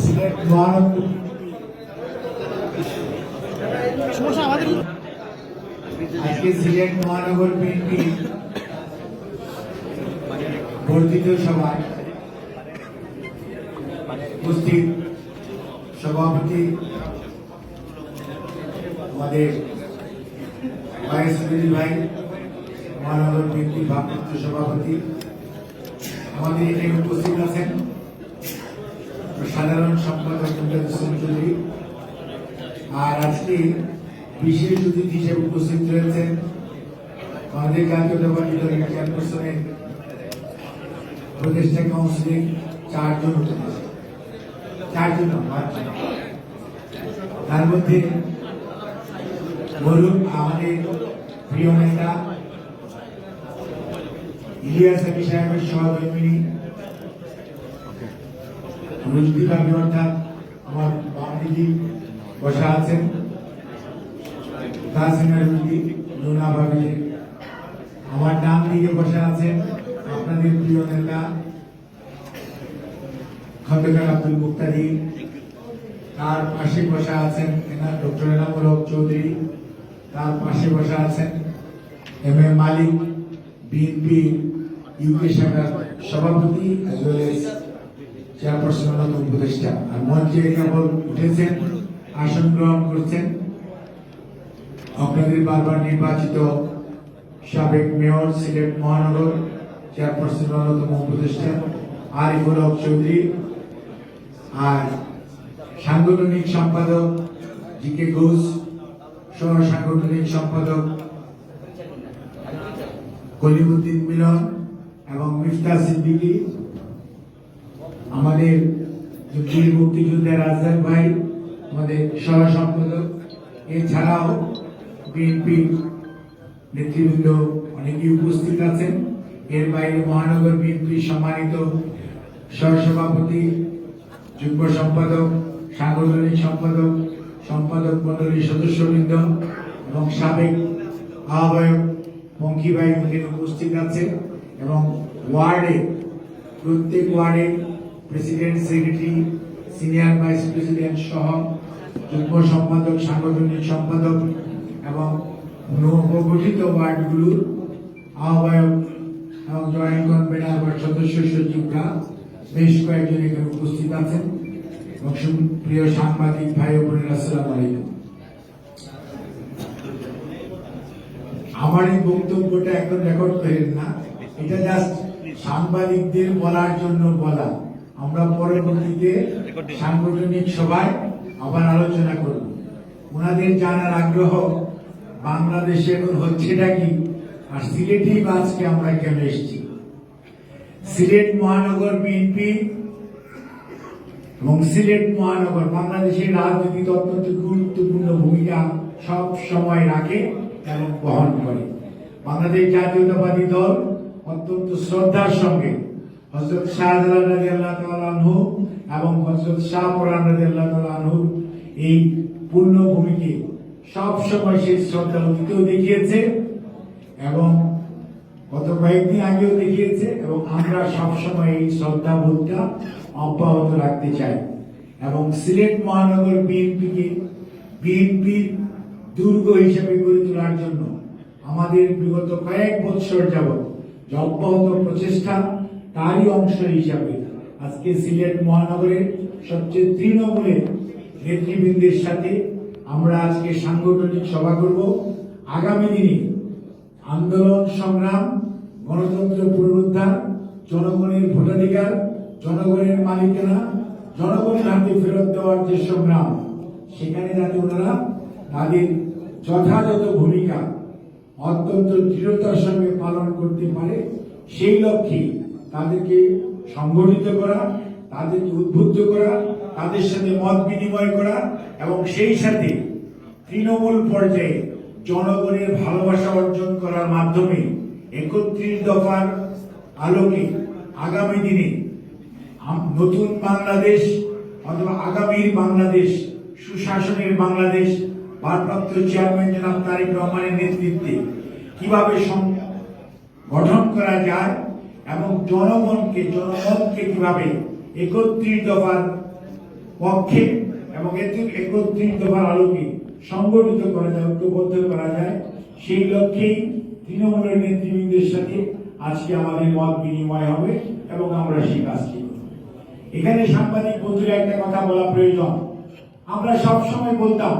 সিলেট মহানগর আজকে সিলেট মহানগর বিএনপি বর্ধিত সভায় উপস্থিত সভাপতি আমাদের ভাইস ভাই, মহানগর বিএনপি ভারপ্রাপ্ত সভাপতি, আমাদের এখানে উপস্থিত আছেন সাধারণ সম্পাদক চৌধুরী। আর আজকে বিশেষ অতিথি হিসেবে উপস্থিত রয়েছেন আমাদের জাতীয়তাবাদী দলের চেয়ারপারসনের উপদেষ্টা কাউন্সিলে চারজন উপদেষ্টা চারজন তার মধ্যে বলুন, আমাদের প্রিয় নেতা, ইলিয়াস আলী সাহেবের সহধর্মিনী, রুজবিকা অর্থাৎ আমার বামদিদি বসা আছেন তাহসিনা রুজি লুনা ভাবি আমার ডান দিকে বসা আছেন আপনাদের প্রিয় নেতা, খন্দকার আব্দুল মুক্তাদি। তার পাশে বসা আছেন ডক্টর এনামুল হক চৌধুরী। তার পাশে বসা আছেন M A Malik, BNP UK শাখার সভাপতি, as well as চেয়ারপারসন উপদেষ্টা। আর মঞ্চে কেবল উঠেছেন, আসন গ্রহণ করছেন আপনাদের বারবার নির্বাচিত সাবেক মেয়র, সিলেট মহানগর চেয়ারপারসন অন্যতম উপদেষ্টা আরিফুল হক চৌধুরী আর সাংগঠনিক সম্পাদক জি কে ঘোষ সহ সাংগঠনিক সম্পাদক কলিমুদ্দিন মিলন এবং মিফতা সিদ্দিকী, আমাদের বীর মুক্তিযোদ্ধা রাজদাক ভাই, আমাদের সহ সম্পাদক। এছাড়াও বিএনপি নেতৃবৃন্দ অনেকেই উপস্থিত আছেন। এর বাইরে মহানগর বিএনপি সম্মানিত সহসভাপতি যুগ্ম সম্পাদক, সাংগঠনিক সম্পাদক সম্পাদক মন্ডলীর সদস্যবৃন্দ এবং সাবেক আহ্বায়ক পঙ্কি ভাই উপস্থিত আছে এবং ওয়ার্ডে, প্রত্যেক ওয়ার্ডে president, secretary, senior vice president সহ যুগ্ম সম্পাদক, সাংগঠনিক সম্পাদক এবং নবগঠিত ওয়ার্ডগুলোর আহ্বায়ক এবং জয়েন্ট কনভেনার বা সদস্য সচিবরা বেশ কয়েকজন এখানে উপস্থিত আছেন। এবং প্রিয় সাংবাদিক ভাই বোনেরা, আসসালামু আলাইকুম। আমার এই বক্তব্যটা এখন রেকর্ড করেন না। এটা জাস্ট সাংবাদিকদের বলার জন্য বলা। আমরা পরবর্তীতে সাংগঠনিক সভায় আবার আলোচনা করব। ওনাদের জানার আগ্রহ বাংলাদেশে এখন হচ্ছেটা কি আর সিলেটি বা আজকে আমরা কেন এসেছি? সিলেট মহানগর বিএনপি এবং সিলেট মহানগর বাংলাদেশের রাজনীতিতে অত্যন্ত গুরুত্বপূর্ণ ভূমিকা সব সময় রাখে। এবং বহন করে। বাংলাদেশ জাতীয়তাবাদী দল অত্যন্ত শ্রদ্ধার সঙ্গে হজরত শাহজালাল এবং হজরত শাহ পরান রাজি আল্লাহ আনহু এই পূর্ণ ভূমিকে সব সময় সেই শ্রদ্ধা অতীতেও দেখিয়েছে এবং গত কয়েকদিন আগেও দেখিয়েছে এবং আমরা সবসময় এই শ্রদ্ধা শ্রদ্ধাবোধটা অব্যাহত রাখতে চাই এবং সিলেট মহানগর বিএনপিকে, বিএনপির দুর্গ হিসেবে গড়ে তোলার জন্য আমাদের বিগত কয়েক বৎসর যাবৎ অব্যাহত প্রচেষ্টা তারই অংশ হিসাবে আজকে সিলেট মহানগরের সবচেয়ে তৃণমূলের নেতৃবৃন্দের সাথে আমরা আজকে সাংগঠনিক সভা করব। আগামী দিনে আন্দোলন, সংগ্রাম, গণতন্ত্র পুনরুদ্ধার, জনগণের ভোটাধিকার, জনগণের মালিকানা, জনগণের হাতে ফেরত দেওয়ার যে সংগ্রাম, সেখানে যাতে ওনারা তাদের যথাযথ ভূমিকা অত্যন্ত দৃঢ়তার সঙ্গে পালন করতে পারে, সেই লক্ষ্যে তাদেরকে সংগঠিত করা, তাদেরকে উদ্বুদ্ধ করা, তাদের সাথে মত বিনিময় করা এবং সেই সাথে তৃণমূল পর্যায়ে জনগণের ভালোবাসা অর্জন করার মাধ্যমে একত্রিশ দফার আলোকে আগামী দিনে নতুন বাংলাদেশ অথবা আগামীর বাংলাদেশ, সুশাসনের বাংলাদেশ ভারপ্রাপ্ত চেয়ারম্যান জনাব তারেক রহমানের নেতৃত্বে কীভাবে গঠন করা যায় এবং জনগণকে জনগণকে কীভাবে একত্রিত দফার পক্ষে এবং একত্রিত দফার আলোকে সংগঠিত করা যায়, ঐক্যবদ্ধ করা যায়, সেই লক্ষ্যেই তৃণমূলের নেতৃবৃন্দের সাথে আজকে আমাদের মত বিনিময় হবে এবং আমরা সেই কাজটি। এখানে সাংবাদিক বন্ধুরা, একটা কথা বলা প্রয়োজন আমরা সবসময় বলতাম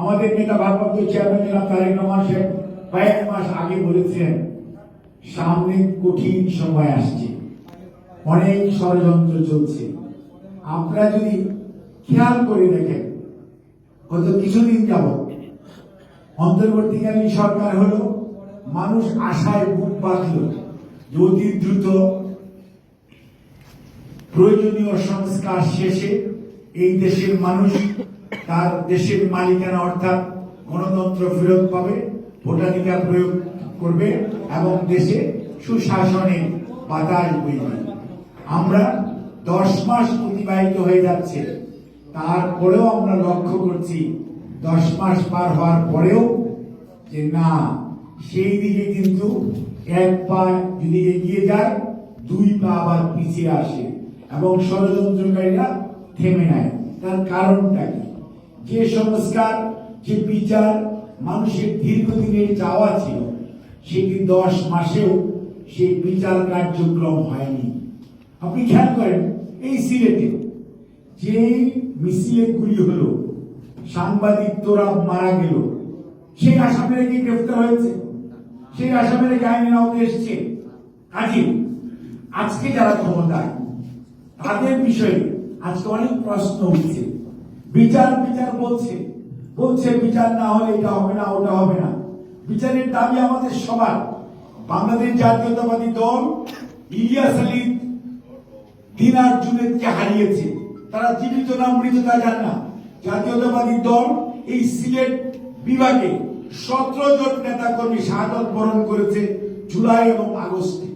আমাদের নেতা ভারপ্রাপ্ত চেয়ারম্যান জনাব তারেক রহমান সাহেব কয়েক মাস আগে বলেছেন, সামনে কঠিন সময় আসছে। অনেক ষড়যন্ত্র চলছে। আপনারা যদি খেয়াল করে দেখেন, গত কিছুদিন যাবত অন্তর্বর্তীকালীন সরকার হলো, মানুষ আশায় বুক বাঁধল যে অতি দ্রুত প্রয়োজনীয় সংস্কার শেষে এই দেশের মানুষ তার দেশের মালিকানা অর্থাৎ গণতন্ত্র ফেরত পাবে, ভোটাধিকার প্রয়োগ করবে এবং দেশে সুশাসনে বাতাস বইবে। আমরা দশ মাস অতিবাহিত হয়ে যাচ্ছে। তারপরেও আমরা লক্ষ্য করছি দশ মাস পার হওয়ার পরেও যে না, সেই দিকে কিন্তু এক পা যদি এগিয়ে যায়, দুই পা আবার পিছিয়ে আসে এবং ষড়যন্ত্রকারীরা থেমে নেয়। তার কারণটা কি? যে সংস্কার, যে বিচার মানুষের দীর্ঘদিনের চাওয়া ছিল সেটি দশ মাসেও সেই বিচার কার্যক্রম হয়নি? আপনি খেয়াল করেন, এই সিলেটে যে মিছিলে হলো, সাংবাদিক তোরা মারা গেল, সেই আসামের কি গ্রেফতার হয়েছে, সেই আসামের কি আইনের আওতায় এসছে। কাজে, আজকে যারা ক্ষমতায়, তাদের বিষয়ে আজকে অনেক প্রশ্ন উঠছে। বিচার বিচার বলছে। বলছে বিচার না হলে এটা হবে না, ওটা হবে না। বিচারের দাবি আমাদের সবার। বাংলাদেশ জাতীয়তাবাদী দল ইলিয়াস আলী দিনার জুনেদকে হারিয়েছে। তারা জীবিত না, মৃত তা জান না। জাতীয়তাবাদী দল এই সিলেট বিভাগে সতেরো জন নেতা কর্মী শাহাদত বরণ করেছে জুলাই এবং আগস্টে।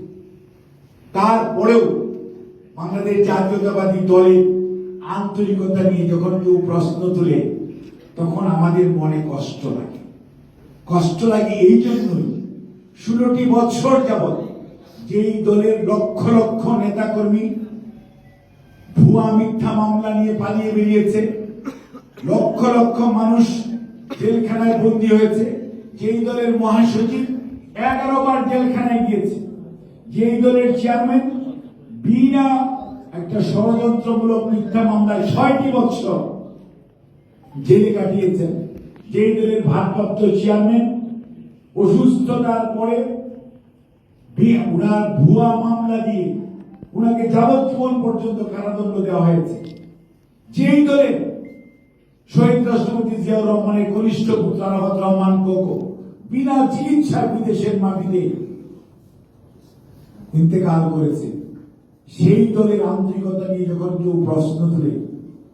তারপরেও বাংলাদেশ জাতীয়তাবাদী দলের আন্তরিকতা নিয়ে যখন কেউ প্রশ্ন তোলে, তখন আমাদের মনে কষ্ট লাগে। কষ্ট লাগে এই জন্যই ষোলোটি বছর যাবৎ যেই দলের লক্ষ লক্ষ নেতাকর্মী ভুয়া মিথ্যা মামলা নিয়ে পালিয়ে বেরিয়েছে, লক্ষ লক্ষ মানুষ জেলখানায় বন্দী হয়েছে, যেই দলের মহাসচিব এগারো বার জেলখানায় গিয়েছে, যেই দলের চেয়ারম্যান বিনা একটা ষড়যন্ত্রমূলক মিথ্যা মামলায় ছয়টি বছর জেলে কাটিয়েছেন। যেই দলের ভারপ্রাপ্ত চেয়ারম্যান অসুস্থতার পরে উনার ভুয়া মামলা দিয়ে উনাকে যাবজ্জীবন পর্যন্ত কারাদণ্ড দেওয়া হয়েছে। যেই দলে শহীদ রাষ্ট্রপতি জিয়াউর রহমানের ঘনিষ্ঠ পুত্র আরাফাত রহমান কোকো বিনা চিকিৎসায় বিদেশের মাটিতে ইন্তেকাল করেছে। সেই দলের আন্তরিকতা নিয়ে যখন কেউ প্রশ্ন তুলে,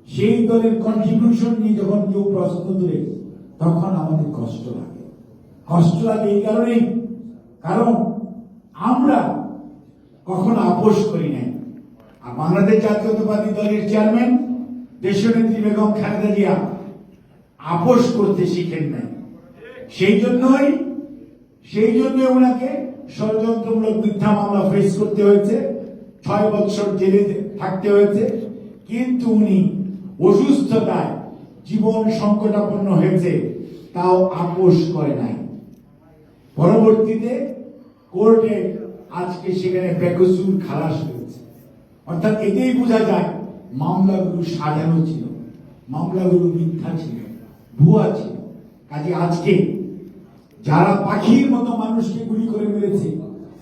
সেই দলের কন্ট্রিবিউশন নিয়ে যখন কেউ প্রশ্ন তুলে, তখন আমাদের কষ্ট লাগে। কষ্ট লাগে এই কারণেই। কারণ আমরা কখনো আপোষ করি নাই। আর বাংলাদেশ জাতীয়তাবাদী দলের চেয়ারম্যান, দেশনেত্রী বেগম খালেদা জিয়া আপোষ করতে শিখেন নাই। সেই জন্যই, সেই জন্য ওনাকে ষড়যন্ত্রমূলক মিথ্যা মামলা ফেস করতে হয়েছে। ছয় বছর জেলে থাকতে হয়েছে, কিন্তু উনি অসুস্থতায় জীবন সংকটাপন্ন হয়েছে, তাও আপোষ করে নাই। পরবর্তীতে কোর্টে আজকে সেখানে বেকসুর খালাস হয়েছে। অর্থাৎ এতেই বোঝা যায়, মামলাগুলো সাজানো ছিল, মামলাগুলো মিথ্যা ছিল, ভুয়া ছিল। কাজে আজকে যারা পাখির মতো মানুষকে গুলি করে মেরেছে,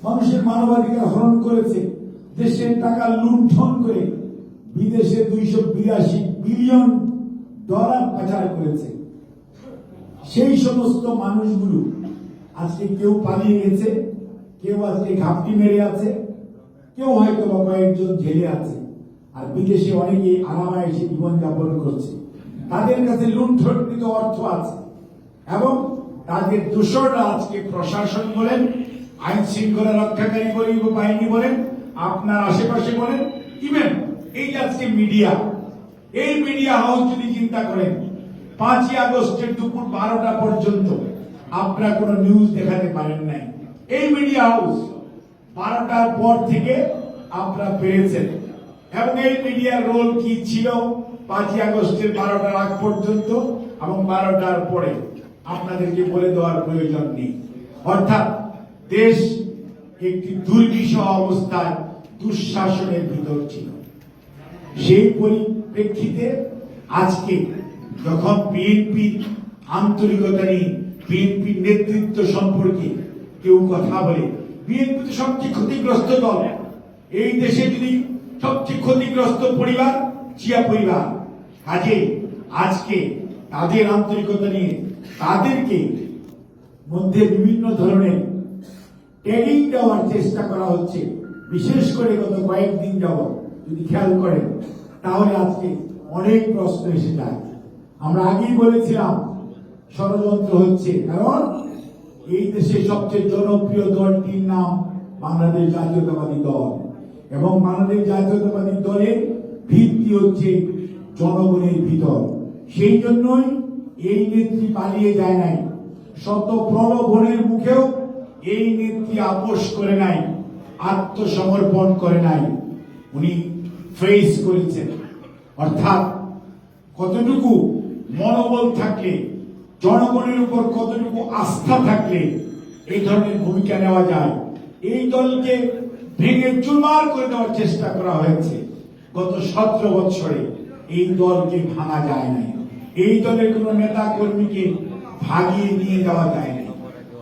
মানুষের মানবাধিকার হরণ করেছে দেশের টাকা লুণ্ঠন করে বিদেশে দুইশো বিরাশি বিলিয়ন ডলার পাচার করেছে। সেই সমস্ত মানুষগুলো আজকে কেউ পালিয়ে গেছে, কেউ আজকে ঘাপটি মেরে আছে, কেউ হয়তো বা কয়েকজন জেলে আছে, আর বিদেশে অনেকে এসে জীবনযাপন করছে। তাদের কাছে লুণ্ঠনকৃত অর্থ আছে এবং তাদের দোষররা আজকে প্রশাসন বলেন আইন শৃঙ্খলা রক্ষাকারী বাহিনী বলেন আপনার আশেপাশে বলেন ইভেন এই যে আজকে মিডিয়া এই মিডিয়া হাউস যদি চিন্তা করেন, পাঁচই আগস্টের দুপুর বারোটা পর্যন্ত আপনারা কোনো নিউজ দেখাতে পারেন নাই। এই মিডিয়া হাউস বারোটার পর থেকে আপনারা পেয়েছেন। এবং এই মিডিয়ার রোল কি ছিল? পাঁচই আগস্টের বারোটার আগ পর্যন্ত এবং বারোটার পরে আপনাদেরকে বলে দেওয়ার প্রয়োজন নেই। অর্থাৎ দেশ একটি দুর্বিষহ অবস্থায় দুঃশাসনের ভিতর ছিল। সেই পরিপ্রেক্ষিতে আজকে যখন বিএনপি আন্তরিকতা নিয়ে নেতৃত্ব সম্পর্কে কেউ কথা বলে বিএনপি তো সবচেয়ে ক্ষতিগ্রস্ত দল। এই দেশে যদি সবচেয়ে ক্ষতিগ্রস্ত পরিবার, চিয়া পরিবার, কাজে আজকে তাদের আন্তরিকতা নিয়ে তাদেরকে মধ্যে বিভিন্ন ধরনের ট্যাগিং দেওয়ার চেষ্টা করা হচ্ছে। বিশেষ করে গত কয়েকদিন যাবৎ যদি খেয়াল করেন, তাহলে আজকে অনেক প্রশ্ন এসে যায়। আমরা আগেই বলেছিলাম, ষড়যন্ত্র হচ্ছে। কারণ এই দেশে সবচেয়ে জনপ্রিয় দলটির নাম বাংলাদেশ জাতীয়তাবাদী দল। এবং বাংলাদেশ জাতীয়তাবাদী দলের ভিত্তি হচ্ছে জনগণের ভিতর। সেই জন্যই এই নেত্রী পালিয়ে যায় নাই। শত প্রলোভনের মুখেও এই নেত্রী আপোষ করে নাই। আত্মসমর্পণ করে নাই। উনি ফেস করেছেন। অর্থাৎ কতটুকু মনোবল থাকলে, জনগণের উপর কতটুকু আস্থা থাকলে এই ধরনের ভূমিকা নেওয়া যায়? এই দলকে ভেঙে চুরমার করে দেওয়ার চেষ্টা করা হয়েছে। গত সতেরো বছরে এই দলকে ভাঙা যায় নাই। এই দলের কোন নেতা কর্মীকে ভাগিয়ে নিয়ে যাওয়া যায় না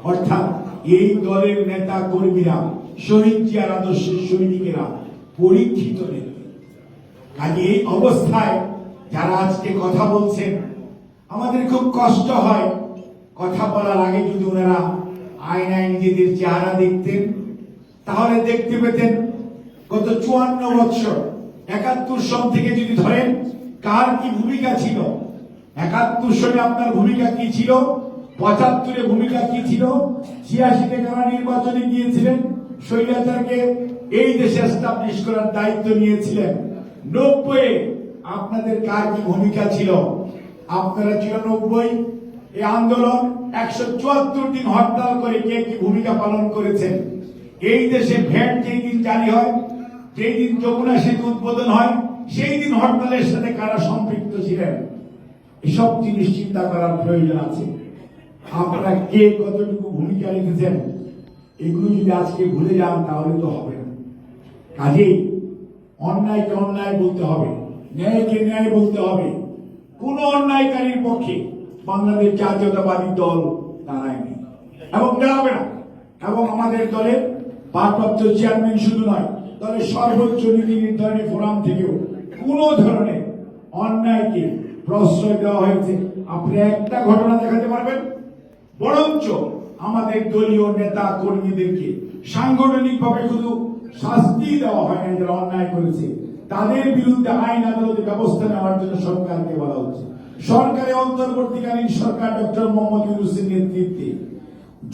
অর্থাৎ এই দলের নেতা কর্মীরা শহীদ জিয়ার আদর্শের সৈনিকেরা পরীক্ষিত নেতা কাজে এই অবস্থায় যারা আজকে কথা বলছেন, আমাদের খুব কষ্ট হয় কথা বলার আগে যদি ওনারা আয়নায় নিজেদের চেহারা দেখতেন, তাহলে দেখতে পেতেন গত চুয়ান্ন বছর একাত্তর সন থেকে যদি ধরেন, কার কি ভূমিকা ছিল? একাত্তর সনে আপনার ভূমিকা কি ছিল? পঁচাত্তরে ভূমিকা কি ছিল? ছিয়াশিতে কারা নির্বাচনে গিয়েছিলেন স্বৈরাচারকে এই দেশে এস্টাবলিশ করার দায়িত্ব নিয়েছিলেন। নব্বই আপনাদের কার কি ভূমিকা ছিল? আপনারা চিরানব্বই এই আন্দোলন একশো চুয়াত্তর দিন হরতাল করে কে কি ভূমিকা পালন করেছেন? এই দেশে ভ্যাট যেই দিন জারি হয়, যেই দিন যমুনা সেতু উদ্বোধন হয়, সেই দিন হরতালের সাথে কারা সম্পৃক্ত ছিলেন? এসব জিনিস চিন্তা করার প্রয়োজন আছে। আপনারা কে কতটুকু ভূমিকা রেখেছেন? এগুলো যদি আজকে ভুলে যান, তাহলে তো হবে না। কাজেই অন্যায়কে অন্যায় বলতে হবে ন্যায়কে ন্যায় বলতে হবে। কোন অন্যায়কারীর পক্ষে বাংলাদেশ জাতীয়তাবাদী দল দাঁড়ায়নি এবং দাঁড়াবে না। এবং আমাদের দলের ভারপ্রাপ্ত চেয়ারম্যান শুধু নয়, দলের সর্বোচ্চ নীতি নির্ধারণী ফোরাম থেকেও কোন ধরনের অন্যায়কে প্রশ্রয় দেওয়া হয়েছে। আপনি একটা ঘটনা দেখাতে পারবেন? বরঞ্চ আমাদের দলীয় নেতা কর্মীদেরকে সাংগঠনিক ভাবে শুধু শাস্তি দেওয়া হয় না যারা অন্যায় করেছে। তাদের বিরুদ্ধে আইন আদালতে ব্যবস্থা নেওয়ার জন্য সরকারকে বলা হচ্ছে। সরকারের অন্তর্বর্তীকালীন সরকার ডক্টর মোহাম্মদ ইউনুসের নেতৃত্বে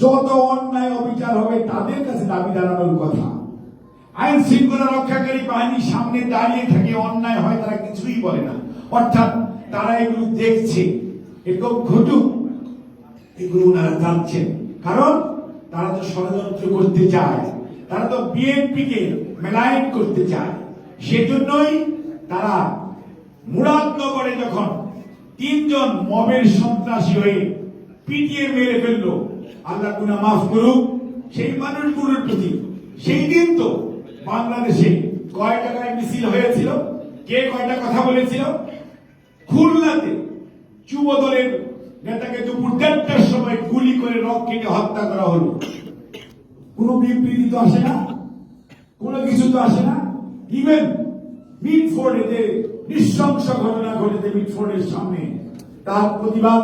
যত অন্যায় অবিচার হবে, তাদের কাছে দাবি জানানোর কথা। আইন শৃঙ্খলা রক্ষাকারী বাহিনীর সামনে দাঁড়িয়ে থাকে অন্যায় হয়, তারা কিছুই বলে না। অর্থাৎ তারা এগুলো দেখছে এরকম ঘটুক, এগুলো ওনারা জানছেন। কারণ তারা তো ষড়যন্ত্র করতে চায়। তারা তো বিএনপি কে মেলাইন করতে চায়। সেজন্যই তারা মুরাদনগরে যখন তিনজন মবের সন্ত্রাসী হয়ে পিটিয়ে মেরে ফেলল, আল্লাহ গুনা মাফ করুক, সেই মানুষগুলোর প্রতি সেই দিন তো বাংলাদেশে কয় টাকায় মিছিল হয়েছিল? কে কয়টা কথা বলেছিল? খুলনাতে যুব দলের নেতাকে দুপুর সময় গুলি করে রক কেটে হত্যা করা হলো। কোনো বিবৃতি তো আসে না? কোনো কিছু তো আসে না? ইভেন মিটফোর্ডে যে নৃশংস ঘটনা ঘটেছে মিটফোর্ডের সামনে। তার প্রতিবাদ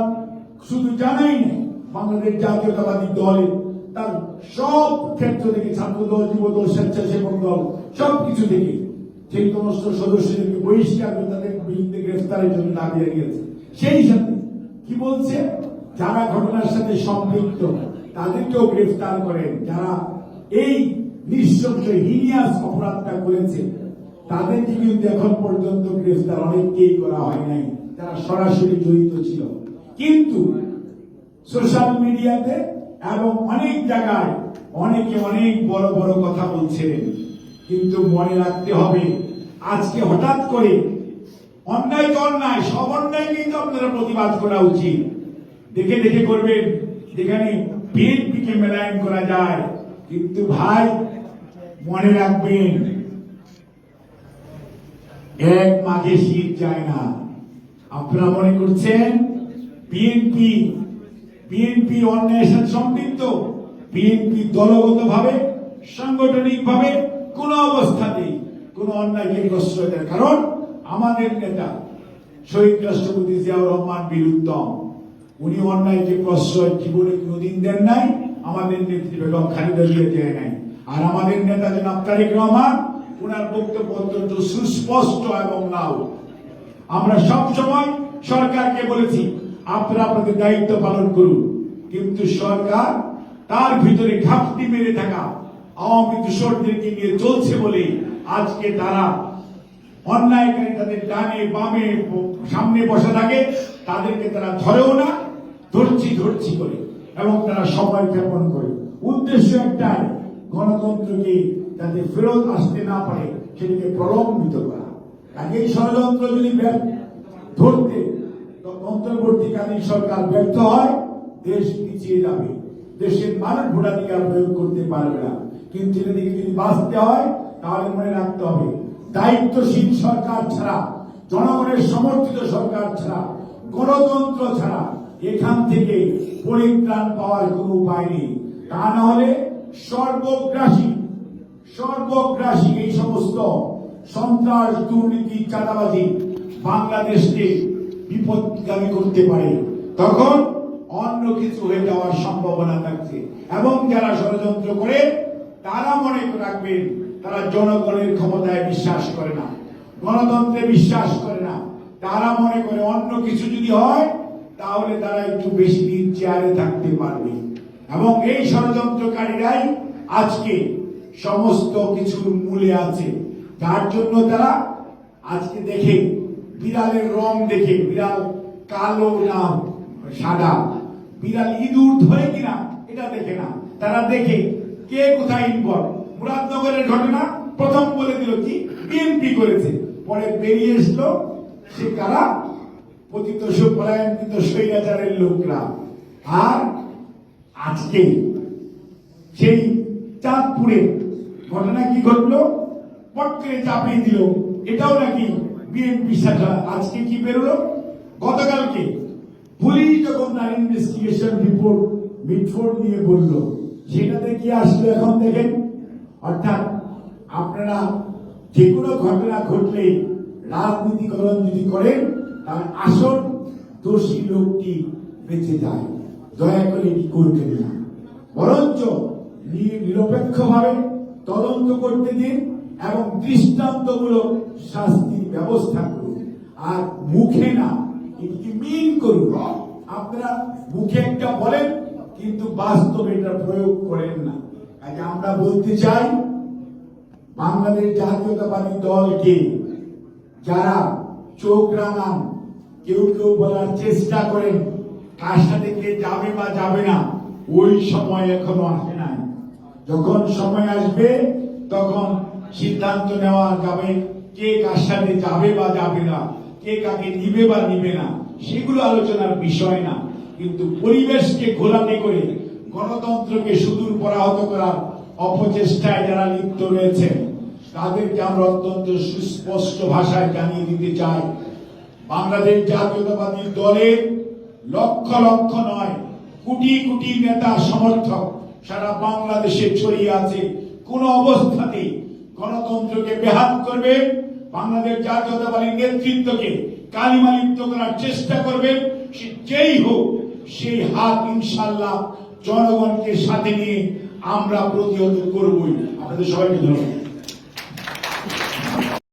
শুধু জানাই না বাংলাদেশ জাতীয়তাবাদী দলে। তার সব ক্ষেত্র থেকে ছাত্র দল যুব দল স্বেচ্ছাসেবক দল সব কিছু থেকে। সেই সমস্ত সদস্যদেরকে বহিষ্কার করে তাদের বিরুদ্ধে গ্রেফতারের জন্য দাবি জানিয়েছে। সেই সাথে কি বলছে? যারা ঘটনার সাথে সম্পৃক্ত, তাদেরকেও গ্রেফতার করেন যারা এই হিনিয়াস অপরাধটা করেছে কিন্তু এখন পর্যন্ত গ্রেফতার অনেককেই করা হয় নাই। যারা সরাসরি জড়িত ছিল। কিন্তু সোশ্যাল মিডিয়াতে এবং অনেক জায়গায় অনেকে অনেক বড় বড় কথা বলছিলেন কিন্তু মনে রাখতে হবে, আজকে হঠাৎ করে অন্যায় তো অন্যায়, সব অন্যায়কেই তো আপনারা প্রতিবাদ করা উচিত। দেখে দেখে করবেন, যেখানে বিএনপিকে মেলায়ন করা যায়। কিন্তু ভাই, মনে রাখবেন, এক মাঘে শীত যায় না। আপনারা মনে করছেন? বিএনপি বিএনপি সাথে সম্পৃক্ত। বিএনপি দলগত ভাবে সাংগঠনিক ভাবে কোন অবস্থাতেই কোন দেয় কারণ আমাদের নেতা শহীদ রাষ্ট্রপতি জিয়াউর রহমান বীর উত্তম, উনি অন্যায়কে প্রশ্রয় জীবনে কোনোদিন দেন নাই, আমাদের নেত্রী বেগম খালেদা জিয়া দেয় নাই। আর আমাদের নেতা জনাব তারেক রহমান ওনার বক্তব্য অত্যন্ত সুস্পষ্ট এবং নাও। আমরা সব সময় সরকারকে বলেছি, আপনারা আপনাদের দায়িত্ব পালন করুন। কিন্তু সরকার তার ভিতরে ঘাপটি মেরে থাকা, আওয়ামী দূষরদেরকে নিয়ে চলছে বলে আজকে তারা অন্যায়কারী তাদের ডানে, বামে, সামনে বসে থাকে, তাদেরকে তারা ধরেও না, ধরছি ধরছি করে, এবং তারা সময় ক্ষেপণ করে। উদ্দেশ্য একটাই, গণতন্ত্রকে যাতে ফেরত আসতে না পারে, সেটাকে প্রলম্বিত করা। কাজে এই ষড়যন্ত্র যদি ধরতে অন্তর্বর্তীকালীন সরকার ব্যর্থ হয়, দেশ পিছিয়ে যাবে। দেশের মানুষ ভোটাধিকার প্রয়োগ করতে পারবে না। কিন্তু এদিকে যদি বাঁচতে হয়, তাহলে মনে রাখতে হবে দায়িত্বশীল সরকার ছাড়া, জনগণের সমর্থিত সরকার ছাড়া, গণতন্ত্র ছাড়া এখান থেকে পরিত্রাণ পাওয়ার কোনো উপায় নেই। তা না হলে সর্বগ্রাসী সর্বগ্রাসী এই সমস্ত সন্ত্রাস, দুর্নীতি, চাঁদাবাজি বাংলাদেশকে বিপদগামী করতে পারে। তখন অন্য কিছু হয়ে যাওয়ার সম্ভাবনা থাকছে। এবং যারা ষড়যন্ত্র করে, তারা মনে রাখবেন তারা জনগণের ক্ষমতায় বিশ্বাস করে না, গণতন্ত্রে বিশ্বাস করে না। তারা মনে করে অন্য কিছু যদি হয়, তাহলে তারা একটু বেশি দিন চেয়ারে থাকতে পারবে। এবং এই ষড়যন্ত্রকারীরাই আজকে সমস্ত কিছুর মূলে আছে। যার জন্য তারা আজকে দেখে বিড়ালের রং দেখে, বিড়াল কালো না সাদা, বিড়াল ইঁদুর ধরে কিনা, এটা দেখে না। তারা দেখে কে কোথায় ইনভলভ? মুরাদনগরের ঘটনা প্রথম বলে দিল কি? বিএনপি করেছে। পরে বেরিয়ে এসলো সে কারা? পতিত সুপলায়ন স্বৈরাচারের লোকরা। আর আজকে সেই চাঁদপুরে ঘটনা কি ঘটলো? পট করে চাপিয়ে দিল। এটাও নাকি বিএনপি শাখা। আজকে কি বেরোলো? গতকালকে পুলিশ যখন তার ইনভেস্টিগেশন রিপোর্ট মিটফোর্ড নিয়ে বলল, সেটাতে কি আসলো এখন দেখেন? অর্থাৎ আপনারা যে কোনো ঘটনা ঘটলে রাজনীতিকরণ যদি করেন তাহলে আসল দোষী লোকটি বেঁচে যায়। দয়া করে এটি করবেন না বরঞ্চ নিরপেক্ষভাবে তদন্ত করতে দিন এবং দৃষ্টান্তমূলক শাস্তির ব্যবস্থা করুন। আর মুখে না, এটিকে মিন করুন। আপনারা মুখে একটা বলেন, কিন্তু বাস্তবে এটা প্রয়োগ করেন না। কাজে আমরা বলতে চাই, বাংলাদেশ জাতীয়তাবাদী দলকে যারা চোখ রাঙান, কেউ কেউ বলার চেষ্টা করেন, কার সাথে কে যাবে বা যাবে না, ওই সময় এখনও আসে নাই। যখন সময় আসবে, তখন সিদ্ধান্ত নেওয়া যাবে কে কার সাথে যাবে বা যাবে না, কে কাকে নিবে বা নিবে না, সেগুলো আলোচনার বিষয় না। কিন্তু পরিবেশকে ঘোলাটে করে গণতন্ত্রকে সুদূর পরাহত করার অপচেষ্টায় যারা লিপ্ত রয়েছেন তাদেরকে আমরা অত্যন্ত সুস্পষ্ট ভাষায় জানিয়ে দিতে চাই। বাংলাদেশ জাতীয়তাবাদী দলের লক্ষ লক্ষ নয়, কোটি কোটি নেতা সমর্থক সারা বাংলাদেশে ছড়িয়ে আছে। কোন অবস্থাতেই গণতন্ত্রকে বেহাত করবে, বাংলাদেশ জাতীয়তাবাদী নেতৃত্বকে কালিমালিপ্ত করার চেষ্টা করবে, সে যেই হোক, সেই হাত ইনশাল্লাহ জনগণকে সাথে নিয়ে আমরা প্রতিহত করবই। আপনাদের সবাইকে ধন্যবাদ।